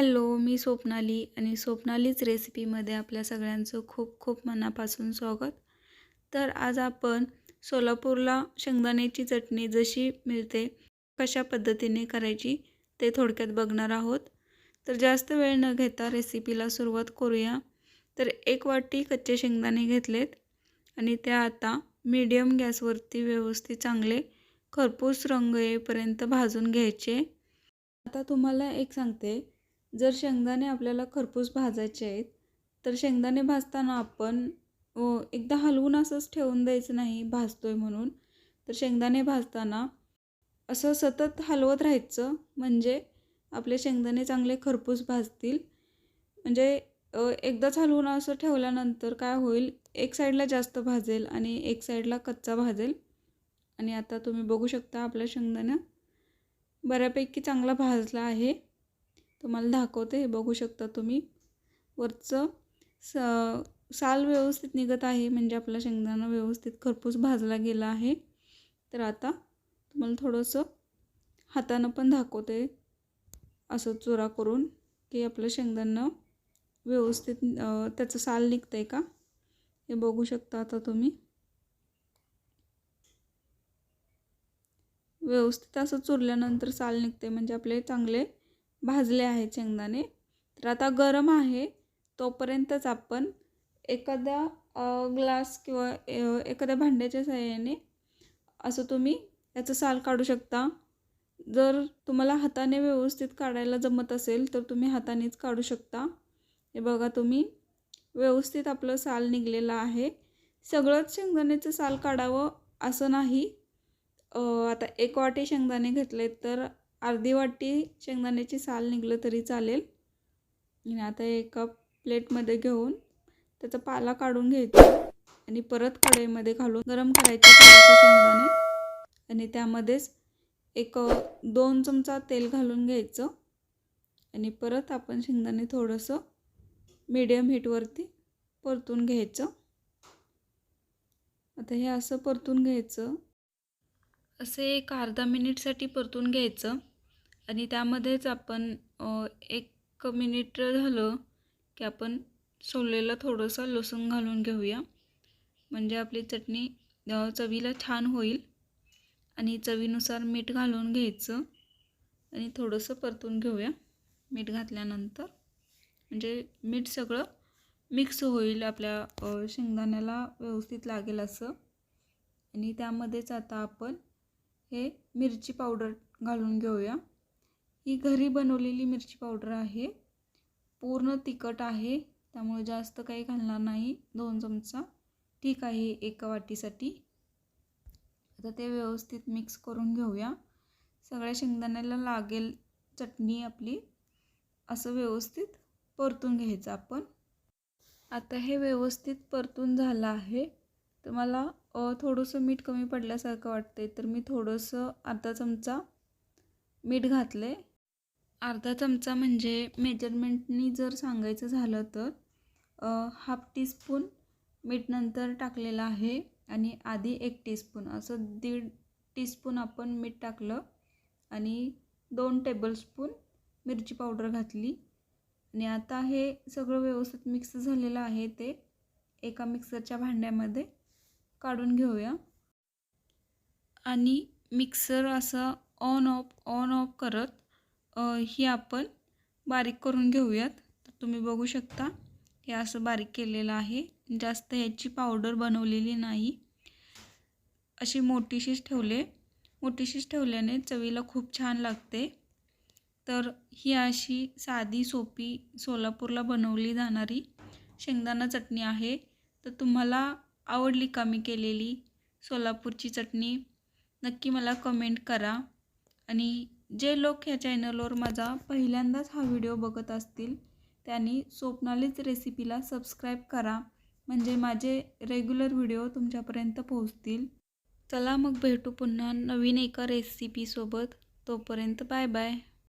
Hello मी स्वप्नाली आणि स्वप्नालीच रेसिपीमध्ये आपल्या सगळ्यांचं खूप खूप मनापासून स्वागत. तर आज आपण सोलापूरला शेंगदाण्याची चटणी जशी मिळते कशा पद्धतीने करायची ते थोडक्यात बघणार आहोत. तर जास्त वेळ न घेता रेसिपीला सुरुवात करूया. तर एक वाटी कच्चे शेंगदाणे घेतलेत आणि ते आता मीडियम गॅसवरती व्यवस्थित चांगले खरपूस रंग येईपर्यंत भाजून घ्यायचे. आता तुम्हाला एक सांगते जर शेंगदाणे आपल्याला खरपूस भाजायचे आहेत तर शेंगदाणे भाजताना आपण एकदा हलवून असंच ठेवून द्यायचं नाही भाजतोय म्हणून. तर शेंगदाणे भाजताना असं सतत हलवत राहायचं म्हणजे आपले शेंगदाणे चांगले खरपूस भाजतील. म्हणजे एकदाच हलवून असं ठेवल्यानंतर काय होईल एक साईडला जास्त भाजेल आणि एक साईडला कच्चा भाजेल. आणि आता तुम्ही बघू शकता आपल्या शेंगदाणा बऱ्यापैकी चांगला भाजला आहे. तुम्हाला दाखवते हे बघू शकता तुम्ही. वरचं स साल व्यवस्थित निघत आहे म्हणजे आपला शेंगदाणा व्यवस्थित खरपूस भाजला गेला आहे. तर आता तुम्हाला थोडंसं हातानं पण दाखवते असं चुरा करून की आपलं शेंगदाणं व्यवस्थित त्याचं साल निघतं आहे का? हे बघू शकता आता तुम्ही. व्यवस्थित असं चुरल्यानंतर साल निघते म्हणजे आपले चांगले भाजले आहेत शेंगदाणे. तर आता गरम आहे तोपर्यंतच आपण एखाद्या ग्लास किंवा एखाद्या भांड्याच्या सहाय्याने असं तुम्ही याचं साल काढू शकता. जर तुम्हाला हाताने व्यवस्थित काढायला जमत असेल तर तुम्ही हातानेच काढू शकता. हे बघा तुम्ही व्यवस्थित आपलं साल निघलेलं आहे. सगळंच शेंगदाण्याचं साल काढावं असं नाही. आता एक वाटी शेंगदाणे घेतले तर अर्धी वाटी शेंगदाण्याची साल निघलं तरी चालेल. आणि आता एका प्लेटमध्ये घेऊन त्याचा पाला काढून घ्यायचा आणि परत कढईमध्ये घालून गरम करायचे शेंगदाणे. आणि त्यामध्येच एक दोन चमचा तेल घालून घ्यायचं. आणि परत आपण शेंगदाणे थोडंसं मीडियम हीटवरती परतून घ्यायचं. आता हे असं परतून घ्यायचं. असे एक अर्धा मिनिटसाठी परतून घ्यायचं. आणि त्यामध्येच आपण एक मिनिट झालं की आपण सोललेलं थोडंसं लसूण घालून घेऊया. म्हणजे आपली चटणी चवीला छान होईल आणि चवीनुसार मीठ घालून घ्यायचं आणि थोडंसं परतून घेऊया मीठ घातल्यानंतर. म्हणजे मीठ सगळं मिक्स होईल आपल्या शेंगदाण्याला व्यवस्थित लागेल असं. आणि त्यामध्येच आता आपण हे मिरची पावडर घालून घेऊया. ही घरी बनवलेली मिरची पावडर आहे. पूर्ण तिखट आहे. त्यामुळे जास्त काही घालणार नाही. दोन चमचा. ठीक आहे एका वाटीसाठी. आता ते व्यवस्थित मिक्स करून घेऊया. सगळ्या शेंगदाण्याला लागेल चटणी आपली. असं व्यवस्थित परतून घ्यायचं आपण. आता हे व्यवस्थित परतून झालं आहे. तर मला थोडंसं मीठ कमी पडल्यासारखं वाटतंय तर मी थोडंसं अर्धा चमचा मीठ घातलं आहे अर्धा चमचा म्हणजे मेजरमेंटनी जर सांगायचं झालं तर हाफ टीस्पून मीठ नंतर टाकलेलं आहे आणि आधी एक टीस्पून. असं दीड टीस्पून आपण मीठ टाकलं आणि दोन टेबलस्पून मिरची पावडर घातली. आणि आता हे सगळं व्यवस्थित मिक्स झालेलं आहे ते एका मिक्सरच्या भांड्यामध्ये काढून घेऊया. आणि मिक्सर असं ऑन ऑफ ऑन ऑफ करत ही आपण बारीक करून घेऊयात. तर तुम्ही बघू शकता हे असं बारीक केलेलं आहे. जास्त ह्याची पावडर बनवलेली नाही. अशी मोठीशीच ठेवले. मोठीशीच ठेवल्याने चवीला खूप छान लागते. तर ही अशी साधी सोपी सोलापूरला बनवली जाणारी शेंगदाणा चटणी आहे. तर तुम्हाला आवडली का मी केलेली सोलापूरची चटणी नक्की मला कमेंट करा. आणि जे लोक ह्या चॅनलवर माझा पहिल्यांदाच हा व्हिडिओ बघत असतील त्यांनी स्वप्नालीच रेसिपीला सबस्क्राईब करा. म्हणजे माझे रेग्युलर व्हिडिओ तुमच्यापर्यंत पोहोचतील. चला मग भेटू पुन्हा नवीन एका रेसिपीसोबत. तोपर्यंत बाय बाय.